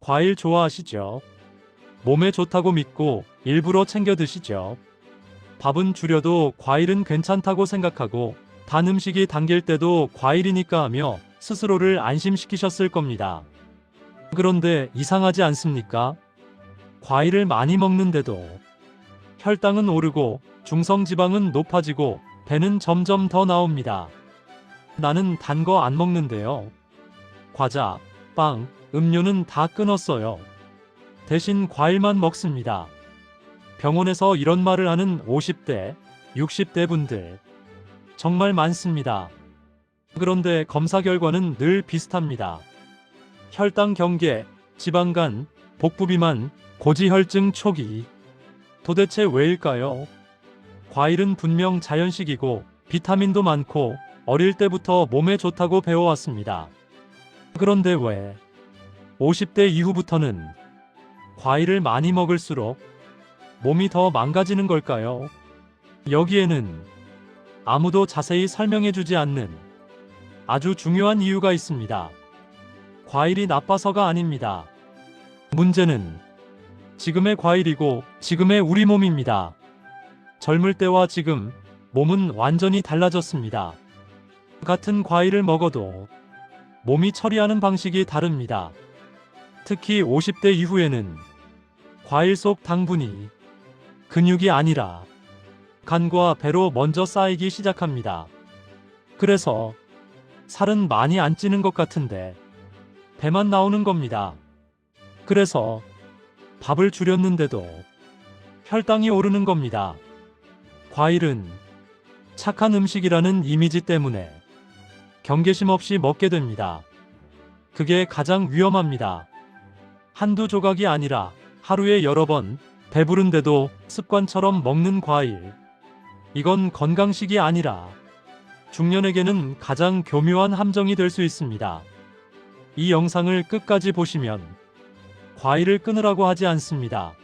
과일 좋아하시죠? 몸에 좋다고 믿고 일부러 챙겨 드시죠? 밥은 줄여도 과일은 괜찮다고 생각하고 단 음식이 당길 때도 과일이니까 하며 스스로를 안심시키셨을 겁니다. 그런데 이상하지 않습니까? 과일을 많이 먹는데도 혈당은 오르고 중성지방은 높아지고 배는 점점 더 나옵니다. 나는 단 거 안 먹는데요. 과자, 빵, 음료는 다 끊었어요. 대신 과일만 먹습니다. 병원에서 이런 말을 하는 50대, 60대 분들 정말 많습니다. 그런데 검사 결과는 늘 비슷합니다. 혈당 경계, 지방간, 복부비만, 고지혈증 초기. 도대체 왜일까요? 과일은 분명 자연식이고 비타민도 많고 어릴 때부터 몸에 좋다고 배워왔습니다. 그런데 왜 50대 이후부터는 과일을 많이 먹을수록 몸이 더 망가지는 걸까요? 여기에는 아무도 자세히 설명해주지 않는 아주 중요한 이유가 있습니다. 과일이 나빠서가 아닙니다. 문제는 지금의 과일이고 지금의 우리 몸입니다. 젊을 때와 지금 몸은 완전히 달라졌습니다. 같은 과일을 먹어도 몸이 처리하는 방식이 다릅니다. 특히 50대 이후에는 과일 속 당분이 근육이 아니라 간과 배로 먼저 쌓이기 시작합니다. 그래서 살은 많이 안 찌는 것 같은데 배만 나오는 겁니다. 그래서 밥을 줄였는데도 혈당이 오르는 겁니다. 과일은 착한 음식이라는 이미지 때문에 경계심 없이 먹게 됩니다. 그게 가장 위험합니다. 한두 조각이 아니라 하루에 여러 번 배부른데도 습관처럼 먹는 과일. 이건 건강식이 아니라 중년에게는 가장 교묘한 함정이 될 수 있습니다. 이 영상을 끝까지 보시면 과일을 끊으라고 하지 않습니다.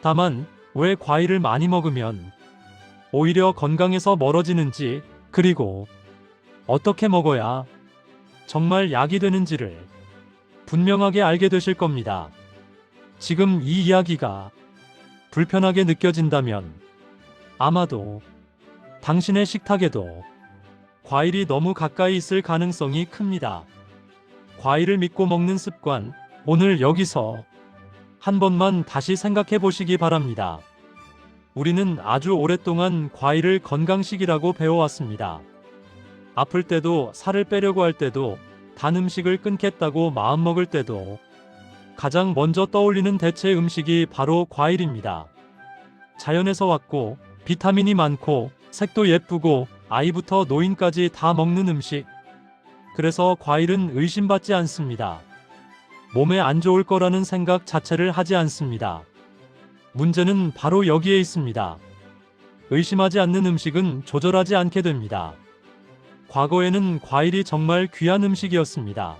다만 왜 과일을 많이 먹으면 오히려 건강에서 멀어지는지 그리고 어떻게 먹어야 정말 약이 되는지를 분명하게 알게 되실 겁니다. 지금 이 이야기가 불편하게 느껴진다면 아마도 당신의 식탁에도 과일이 너무 가까이 있을 가능성이 큽니다. 과일을 믿고 먹는 습관, 오늘 여기서 한 번만 다시 생각해 보시기 바랍니다. 우리는 아주 오랫동안 과일을 건강식이라고 배워왔습니다. 아플 때도 살을 빼려고 할 때도 단 음식을 끊겠다고 마음먹을 때도 가장 먼저 떠올리는 대체 음식이 바로 과일입니다. 자연에서 왔고 비타민이 많고 색도 예쁘고 아이부터 노인까지 다 먹는 음식. 그래서 과일은 의심받지 않습니다. 몸에 안 좋을 거라는 생각 자체를 하지 않습니다. 문제는 바로 여기에 있습니다. 의심하지 않는 음식은 조절하지 않게 됩니다. 과거에는 과일이 정말 귀한 음식이었습니다.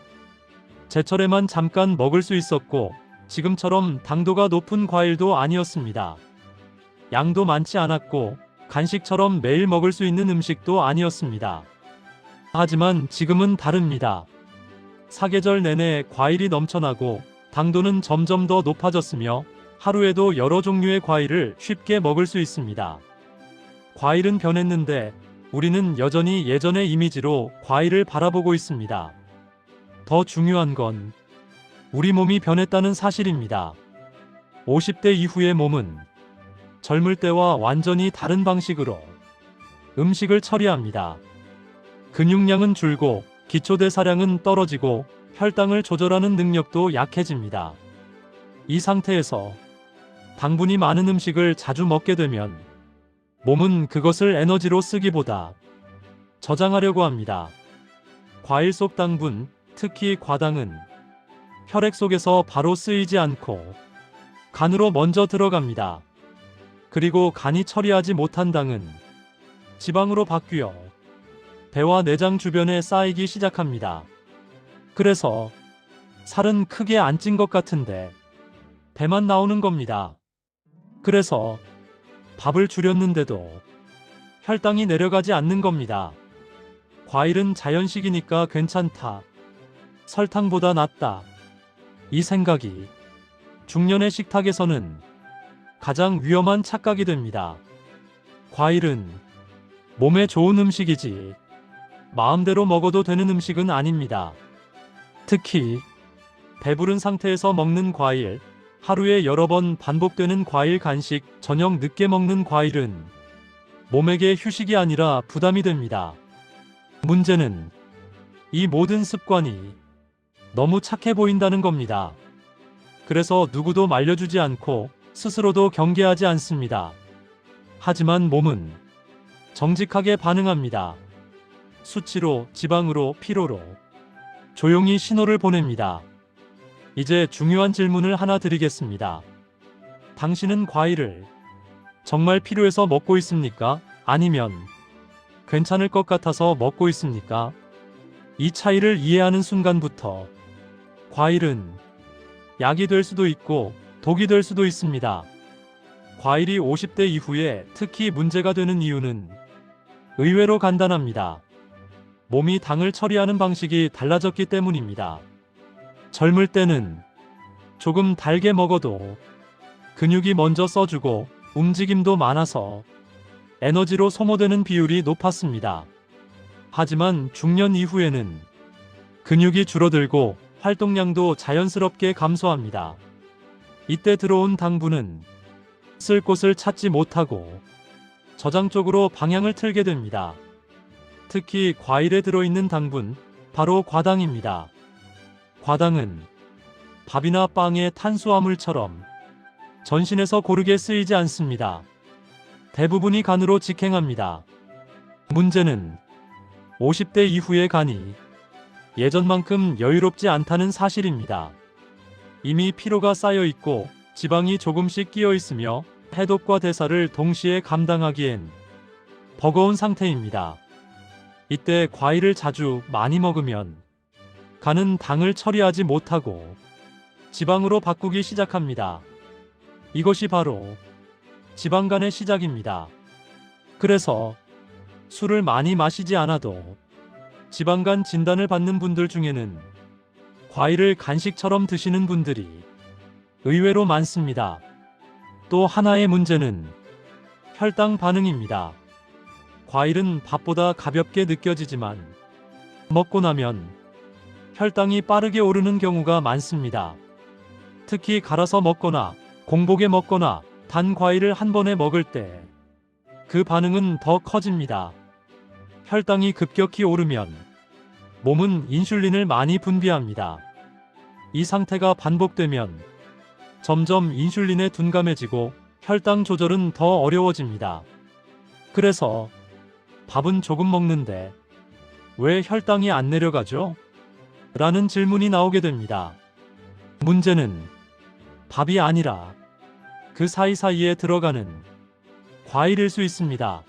제철에만 잠깐 먹을 수 있었고 지금처럼 당도가 높은 과일도 아니었습니다. 양도 많지 않았고 간식처럼 매일 먹을 수 있는 음식도 아니었습니다. 하지만 지금은 다릅니다. 사계절 내내 과일이 넘쳐나고 당도는 점점 더 높아졌으며 하루에도 여러 종류의 과일을 쉽게 먹을 수 있습니다. 과일은 변했는데 우리는 여전히 예전의 이미지로 과일을 바라보고 있습니다. 더 중요한 건 우리 몸이 변했다는 사실입니다. 50대 이후의 몸은 젊을 때와 완전히 다른 방식으로 음식을 처리합니다. 근육량은 줄고 기초대사량은 떨어지고 혈당을 조절하는 능력도 약해집니다. 이 상태에서 당분이 많은 음식을 자주 먹게 되면 몸은 그것을 에너지로 쓰기보다 저장하려고 합니다. 과일 속 당분, 특히 과당은 혈액 속에서 바로 쓰이지 않고 간으로 먼저 들어갑니다. 그리고 간이 처리하지 못한 당은 지방으로 바뀌어 배와 내장 주변에 쌓이기 시작합니다. 그래서 살은 크게 안 찐 것 같은데 배만 나오는 겁니다. 그래서 밥을 줄였는데도 혈당이 내려가지 않는 겁니다. 과일은 자연식이니까 괜찮다. 설탕보다 낫다. 이 생각이 중년의 식탁에서는 가장 위험한 착각이 됩니다. 과일은 몸에 좋은 음식이지 마음대로 먹어도 되는 음식은 아닙니다. 특히 배부른 상태에서 먹는 과일, 하루에 여러 번 반복되는 과일 간식, 저녁 늦게 먹는 과일은 몸에게 휴식이 아니라 부담이 됩니다. 문제는 이 모든 습관이 너무 착해 보인다는 겁니다. 그래서 누구도 말려주지 않고 스스로도 경계하지 않습니다. 하지만 몸은 정직하게 반응합니다. 수치로, 지방으로, 피로로 조용히 신호를 보냅니다. 이제 중요한 질문을 하나 드리겠습니다. 당신은 과일을 정말 필요해서 먹고 있습니까? 아니면 괜찮을 것 같아서 먹고 있습니까? 이 차이를 이해하는 순간부터 과일은 약이 될 수도 있고 독이 될 수도 있습니다. 과일이 50대 이후에 특히 문제가 되는 이유는 의외로 간단합니다. 몸이 당을 처리하는 방식이 달라졌기 때문입니다. 젊을 때는 조금 달게 먹어도 근육이 먼저 써주고 움직임도 많아서 에너지로 소모되는 비율이 높았습니다. 하지만 중년 이후에는 근육이 줄어들고 활동량도 자연스럽게 감소합니다. 이때 들어온 당분은 쓸 곳을 찾지 못하고 저장 쪽으로 방향을 틀게 됩니다. 특히 과일에 들어있는 당분, 바로 과당입니다. 과당은 밥이나 빵의 탄수화물처럼 전신에서 고르게 쓰이지 않습니다. 대부분이 간으로 직행합니다. 문제는 50대 이후의 간이 예전만큼 여유롭지 않다는 사실입니다. 이미 피로가 쌓여 있고 지방이 조금씩 끼어 있으며 해독과 대사를 동시에 감당하기엔 버거운 상태입니다. 이때 과일을 자주 많이 먹으면 간은 당을 처리하지 못하고 지방으로 바꾸기 시작합니다. 이것이 바로 지방간의 시작입니다. 그래서 술을 많이 마시지 않아도 지방간 진단을 받는 분들 중에는 과일을 간식처럼 드시는 분들이 의외로 많습니다. 또 하나의 문제는 혈당 반응입니다. 과일은 밥보다 가볍게 느껴지지만 먹고 나면 혈당이 빠르게 오르는 경우가 많습니다. 특히 갈아서 먹거나 공복에 먹거나 단 과일을 한 번에 먹을 때 그 반응은 더 커집니다. 혈당이 급격히 오르면 몸은 인슐린을 많이 분비합니다. 이 상태가 반복되면 점점 인슐린에 둔감해지고 혈당 조절은 더 어려워집니다. 그래서 밥은 조금 먹는데 왜 혈당이 안 내려가죠? 라는 질문이 나오게 됩니다. 문제는 밥이 아니라 그 사이사이에 들어가는 과일일 수 있습니다.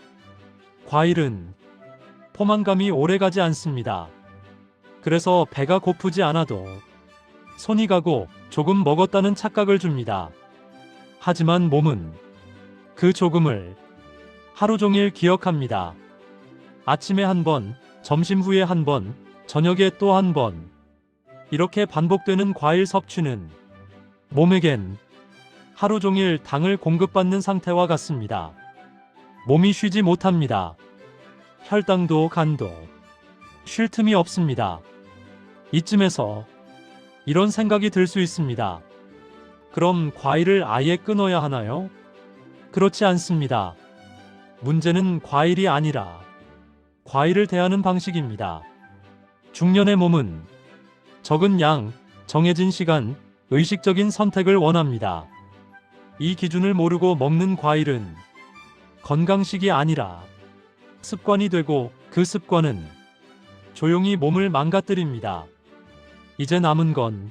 과일은 포만감이 오래가지 않습니다. 그래서 배가 고프지 않아도 손이 가고 조금 먹었다는 착각을 줍니다. 하지만 몸은 그 조금을 하루 종일 기억합니다. 아침에 한 번, 점심 후에 한 번, 저녁에 또 한 번. 이렇게 반복되는 과일 섭취는 몸에겐 하루 종일 당을 공급받는 상태와 같습니다. 몸이 쉬지 못합니다. 혈당도 간도 쉴 틈이 없습니다. 이쯤에서 이런 생각이 들 수 있습니다. 그럼 과일을 아예 끊어야 하나요? 그렇지 않습니다. 문제는 과일이 아니라 과일을 대하는 방식입니다. 중년의 몸은 적은 양, 정해진 시간, 의식적인 선택을 원합니다. 이 기준을 모르고 먹는 과일은 건강식이 아니라 습관이 되고 그 습관은 조용히 몸을 망가뜨립니다. 이제 남은 건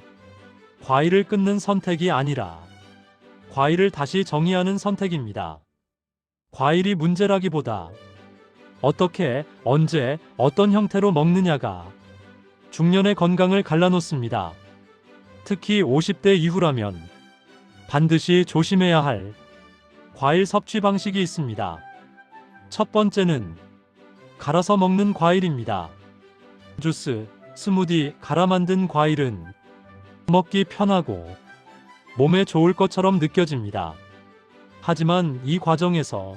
과일을 끊는 선택이 아니라 과일을 다시 정의하는 선택입니다. 과일이 문제라기보다 어떻게, 언제, 어떤 형태로 먹느냐가 중년의 건강을 갈라놓습니다. 특히 50대 이후라면 반드시 조심해야 할 과일 섭취 방식이 있습니다. 첫 번째는 갈아서 먹는 과일입니다. 주스, 스무디, 갈아 만든 과일은 먹기 편하고 몸에 좋을 것처럼 느껴집니다. 하지만 이 과정에서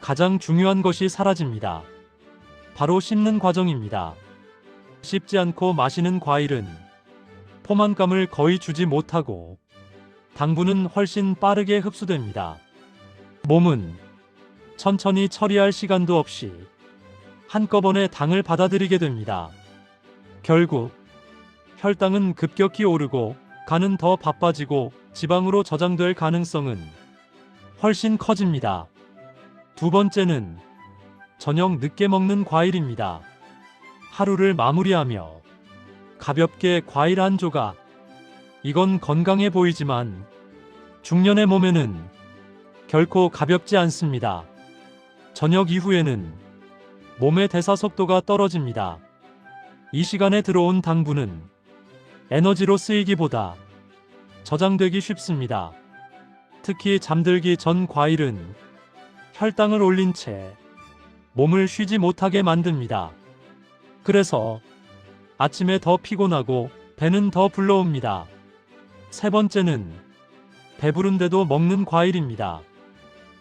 가장 중요한 것이 사라집니다. 바로 씹는 과정입니다. 씹지 않고 마시는 과일은 포만감을 거의 주지 못하고 당분은 훨씬 빠르게 흡수됩니다. 몸은 천천히 처리할 시간도 없이 한꺼번에 당을 받아들이게 됩니다. 결국 혈당은 급격히 오르고 간은 더 바빠지고 지방으로 저장될 가능성은 훨씬 커집니다. 두 번째는 저녁 늦게 먹는 과일입니다. 하루를 마무리하며 가볍게 과일 한 조각. 이건 건강해 보이지만 중년의 몸에는 결코 가볍지 않습니다. 저녁 이후에는 몸의 대사 속도가 떨어집니다. 이 시간에 들어온 당분은 에너지로 쓰이기보다 저장되기 쉽습니다. 특히 잠들기 전 과일은 혈당을 올린 채 몸을 쉬지 못하게 만듭니다. 그래서 아침에 더 피곤하고 배는 더 불러옵니다. 세 번째는 배부른데도 먹는 과일입니다.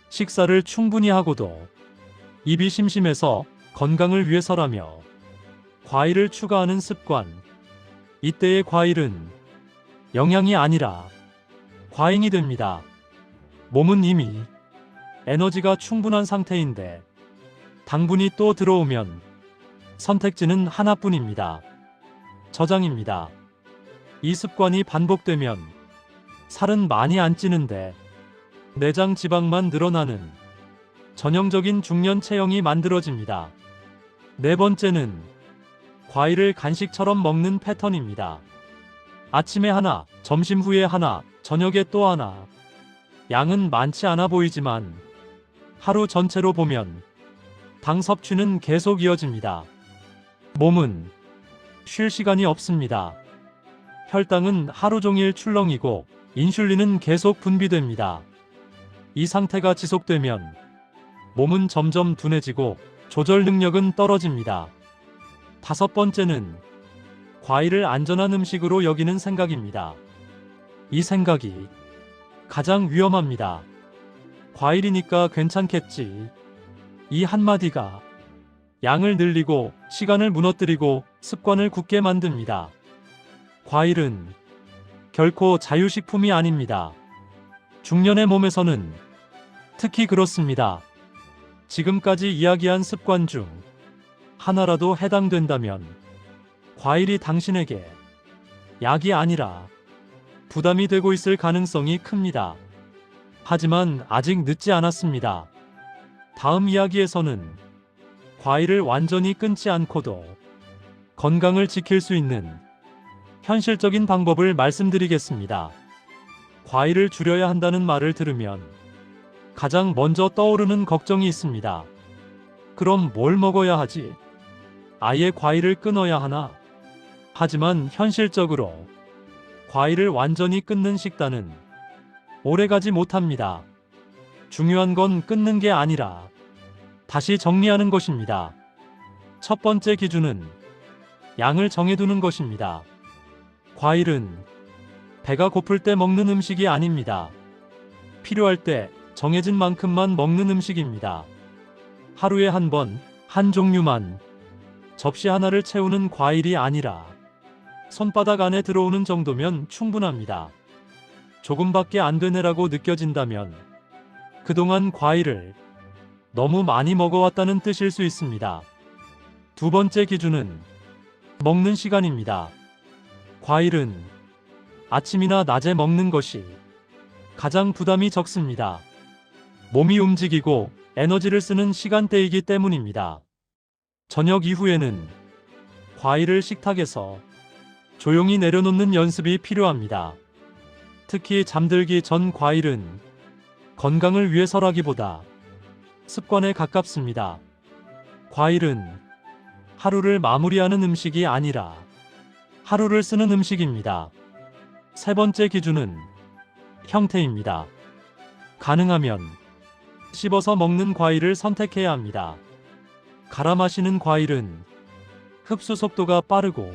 식사를 충분히 하고도 입이 심심해서 건강을 위해서라며 과일을 추가하는 습관. 이때의 과일은 영양이 아니라 과잉이 됩니다. 몸은 이미 에너지가 충분한 상태인데 당분이 또 들어오면 선택지는 하나뿐입니다. 저장입니다. 이 습관이 반복되면 살은 많이 안 찌는데 내장 지방만 늘어나는 전형적인 중년 체형이 만들어집니다. 네 번째는 과일을 간식처럼 먹는 패턴입니다. 아침에 하나, 점심 후에 하나, 저녁에 또 하나. 양은 많지 않아 보이지만 하루 전체로 보면 당 섭취는 계속 이어집니다. 몸은 쉴 시간이 없습니다. 혈당은 하루 종일 출렁이고 인슐린은 계속 분비됩니다. 이 상태가 지속되면 몸은 점점 둔해지고 조절 능력은 떨어집니다. 다섯 번째는 과일을 안전한 음식으로 여기는 생각입니다. 이 생각이 가장 위험합니다. 과일이니까 괜찮겠지. 이 한마디가 양을 늘리고 시간을 무너뜨리고 습관을 굳게 만듭니다. 과일은 결코 자유식품이 아닙니다. 중년의 몸에서는 특히 그렇습니다. 지금까지 이야기한 습관 중 하나라도 해당된다면 과일이 당신에게 약이 아니라 부담이 되고 있을 가능성이 큽니다. 하지만 아직 늦지 않았습니다. 다음 이야기에서는 과일을 완전히 끊지 않고도 건강을 지킬 수 있는 현실적인 방법을 말씀드리겠습니다. 과일을 줄여야 한다는 말을 들으면 가장 먼저 떠오르는 걱정이 있습니다. 그럼 뭘 먹어야 하지? 아예 과일을 끊어야 하나? 하지만 현실적으로 과일을 완전히 끊는 식단은 오래가지 못합니다. 중요한 건 끊는 게 아니라 다시 정리하는 것입니다. 첫 번째 기준은 양을 정해두는 것입니다. 과일은 배가 고플 때 먹는 음식이 아닙니다. 필요할 때 정해진 만큼만 먹는 음식입니다. 하루에 한 번, 한 종류만 접시 하나를 채우는 과일이 아니라 손바닥 안에 들어오는 정도면 충분합니다. 조금밖에 안 되네라고 느껴진다면 그동안 과일을 너무 많이 먹어왔다는 뜻일 수 있습니다. 두 번째 기준은 먹는 시간입니다. 과일은 아침이나 낮에 먹는 것이 가장 부담이 적습니다. 몸이 움직이고 에너지를 쓰는 시간대이기 때문입니다. 저녁 이후에는 과일을 식탁에서 조용히 내려놓는 연습이 필요합니다. 특히 잠들기 전 과일은 건강을 위해서라기보다 습관에 가깝습니다. 과일은 하루를 마무리하는 음식이 아니라 하루를 쓰는 음식입니다. 세 번째 기준은 형태입니다. 가능하면 씹어서 먹는 과일을 선택해야 합니다. 갈아 마시는 과일은 흡수 속도가 빠르고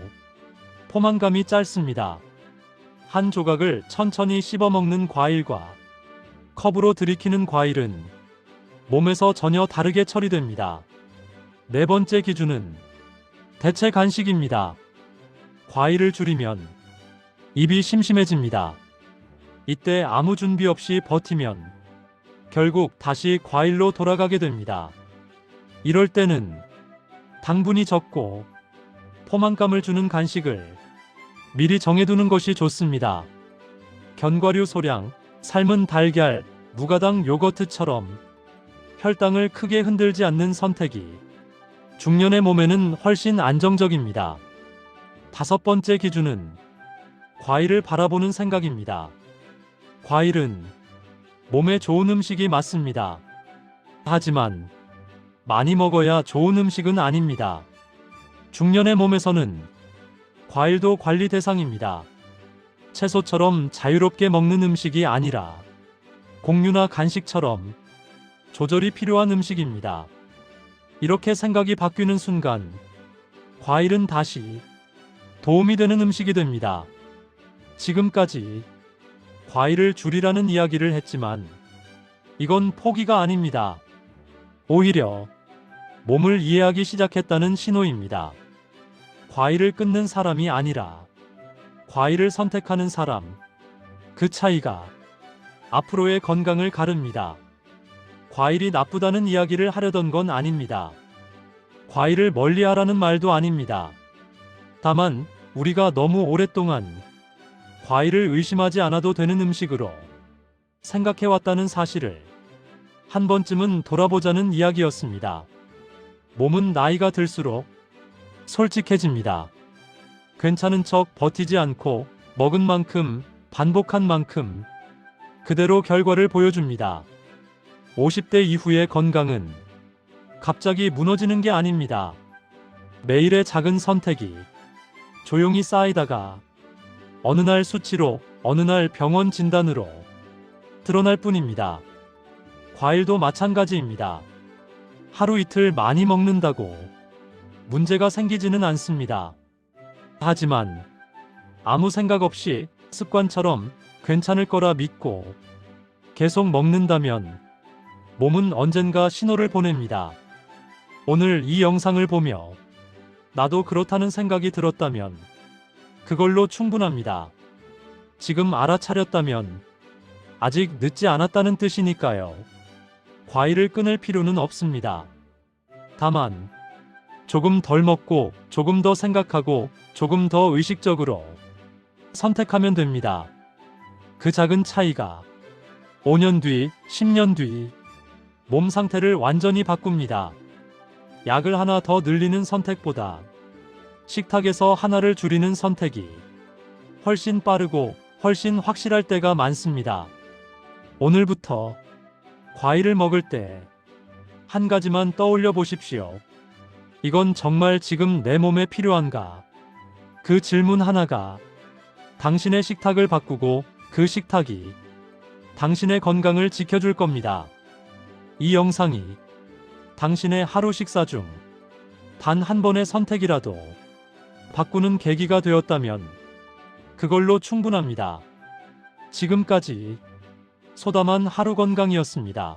포만감이 짧습니다. 한 조각을 천천히 씹어 먹는 과일과 컵으로 들이키는 과일은 몸에서 전혀 다르게 처리됩니다. 네 번째 기준은 대체 간식입니다. 과일을 줄이면 입이 심심해집니다. 이때 아무 준비 없이 버티면 결국 다시 과일로 돌아가게 됩니다. 이럴 때는 당분이 적고 포만감을 주는 간식을 미리 정해두는 것이 좋습니다. 견과류 소량, 삶은 달걀, 무가당 요거트처럼 혈당을 크게 흔들지 않는 선택이 중년의 몸에는 훨씬 안정적입니다. 다섯 번째 기준은 과일을 바라보는 생각입니다. 과일은 몸에 좋은 음식이 맞습니다. 하지만 많이 먹어야 좋은 음식은 아닙니다. 중년의 몸에서는 과일도 관리 대상입니다. 채소처럼 자유롭게 먹는 음식이 아니라 공유나 간식처럼 조절이 필요한 음식입니다. 이렇게 생각이 바뀌는 순간 과일은 다시 도움이 되는 음식이 됩니다. 지금까지 과일을 줄이라는 이야기를 했지만 이건 포기가 아닙니다. 오히려 몸을 이해하기 시작했다는 신호입니다. 과일을 끊는 사람이 아니라 과일을 선택하는 사람. 그 차이가 앞으로의 건강을 가릅니다. 과일이 나쁘다는 이야기를 하려던 건 아닙니다. 과일을 멀리 하라는 말도 아닙니다. 다만 우리가 너무 오랫동안 과일을 의심하지 않아도 되는 음식으로 생각해왔다는 사실을 한 번쯤은 돌아보자는 이야기였습니다. 몸은 나이가 들수록 솔직해집니다. 괜찮은 척 버티지 않고 먹은 만큼 반복한 만큼 그대로 결과를 보여줍니다. 50대 이후의 건강은 갑자기 무너지는 게 아닙니다. 매일의 작은 선택이 조용히 쌓이다가 어느 날 수치로, 어느 날 병원 진단으로 드러날 뿐입니다. 과일도 마찬가지입니다. 하루 이틀 많이 먹는다고 문제가 생기지는 않습니다. 하지만 아무 생각 없이 습관처럼 괜찮을 거라 믿고 계속 먹는다면 몸은 언젠가 신호를 보냅니다. 오늘 이 영상을 보며 나도 그렇다는 생각이 들었다면 그걸로 충분합니다. 지금 알아차렸다면 아직 늦지 않았다는 뜻이니까요. 과일을 끊을 필요는 없습니다. 다만 조금 덜 먹고 조금 더 생각하고 조금 더 의식적으로 선택하면 됩니다. 그 작은 차이가 5년 뒤, 10년 뒤 몸 상태를 완전히 바꿉니다. 약을 하나 더 늘리는 선택보다 식탁에서 하나를 줄이는 선택이 훨씬 빠르고 훨씬 확실할 때가 많습니다. 오늘부터 과일을 먹을 때 한 가지만 떠올려 보십시오. 이건 정말 지금 내 몸에 필요한가? 그 질문 하나가 당신의 식탁을 바꾸고 그 식탁이 당신의 건강을 지켜줄 겁니다. 이 영상이 당신의 하루 식사 중 단 한 번의 선택이라도 바꾸는 계기가 되었다면 그걸로 충분합니다. 지금까지 소담한 하루 건강이었습니다.